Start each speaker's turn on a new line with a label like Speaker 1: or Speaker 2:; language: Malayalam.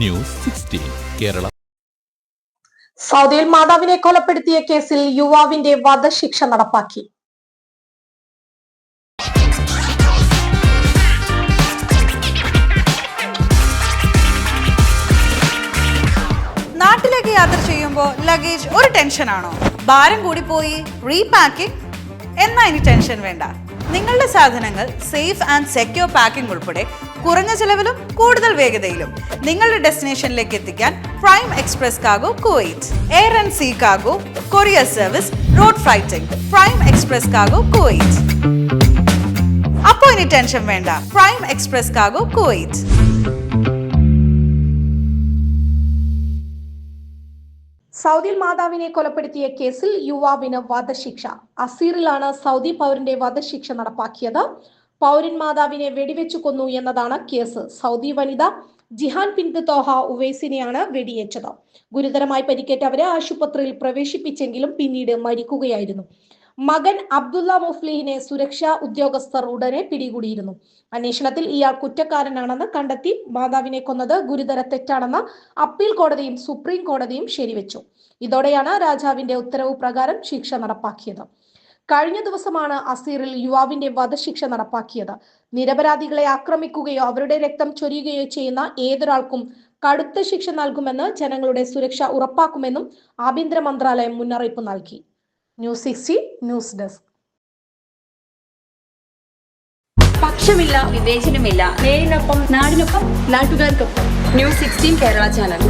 Speaker 1: News sixteen Kerala.
Speaker 2: സൗദിയിൽ മാതാവിനെ കൊലപ്പെടുത്തിയ കേസിൽ യുവാവിന്റെ വധശിക്ഷ നടപ്പാക്കി.
Speaker 3: നാട്ടിലേക്ക് യാത്ര ചെയ്യുമ്പോൾ ലഗേജ് ഒരു ടെൻഷനാണോ ഭാരം കൂടി കൂടിപ്പോയി റീപാക്കിംഗ് എന്നാ ഇനി ടെൻഷൻ വേണ്ട. നിങ്ങളുടെ സാധനങ്ങൾ സേഫ് ആൻഡ് സെക്യൂർ പാക്കിംഗ് ഉൾപ്പെടെ കുറഞ്ഞ ചെലവിലും കൂടുതൽ വേഗതയിലും നിങ്ങളുടെ ഡെസ്റ്റിനേഷനിലേക്ക് എത്തിക്കാൻ prime express കാഗോ Kuwait air and see കാഗോ courier service road ഫ്ലൈറ്റിംഗ് prime express കാഗോ Kuwait. അപ്പോ ഇനി ടെൻഷൻ വേണ്ട പ്രൈം എക്സ്പ്രസ് കാഗോ കുവൈറ്റ്.
Speaker 2: സൗദിയിൽ മാതാവിനെ കൊലപ്പെടുത്തിയ കേസിൽ യുവാവിന് വധശിക്ഷ. അസീറിലാണ് സൗദി പൗരന്റെ വധശിക്ഷ നടപ്പാക്കിയത്. പൗരൻ മാതാവിനെ വെടിവെച്ചു കൊന്നു എന്നതാണ് കേസ്. സൗദി വനിത ജിഹാൻ പിന്ത് തോഹ ഉവൈസിനെയാണ് വെടിയേറ്റത്. ഗുരുതരമായി പരിക്കേറ്റ അവരെ ആശുപത്രിയിൽ പ്രവേശിപ്പിച്ചെങ്കിലും പിന്നീട് മരിക്കുകയായിരുന്നു. മകൻ അബ്ദുള്ള മുഫ്ലിഹിനെ സുരക്ഷാ ഉദ്യോഗസ്ഥർ ഉടനെ പിടികൂടിയിരുന്നു. അന്വേഷണത്തിൽ ഇയാൾ കുറ്റക്കാരനാണെന്ന് കണ്ടെത്തി മാതാവിനെ കൊന്നത് ഗുരുതര തെറ്റാണെന്ന് അപ്പീൽ കോടതിയും സുപ്രീം കോടതിയും ശരിവെച്ചു. ഇതോടെയാണ് രാജാവിന്റെ ഉത്തരവ് പ്രകാരം ശിക്ഷ നടപ്പാക്കിയത്. കഴിഞ്ഞ ദിവസമാണ് അസീറിൽ യുവാവിന്റെ വധശിക്ഷ നടപ്പാക്കിയത്. നിരപരാധികളെ ആക്രമിക്കുകയോ അവരുടെ രക്തം ചൊരിയുകയോ ചെയ്യുന്ന ഏതൊരാൾക്കും കടുത്ത ശിക്ഷ നൽകുമെന്ന് ജനങ്ങളുടെ സുരക്ഷ ഉറപ്പാക്കുമെന്നും ആഭ്യന്തര മന്ത്രാലയം മുന്നറിയിപ്പ് നൽകി. News sixty news desk.
Speaker 4: പക്ഷമില്ല വിവേചനമില്ല. നേരിനൊപ്പം നാടിനൊപ്പം നാട്ടുകാർക്കൊപ്പം. News sixteen Kerala channel.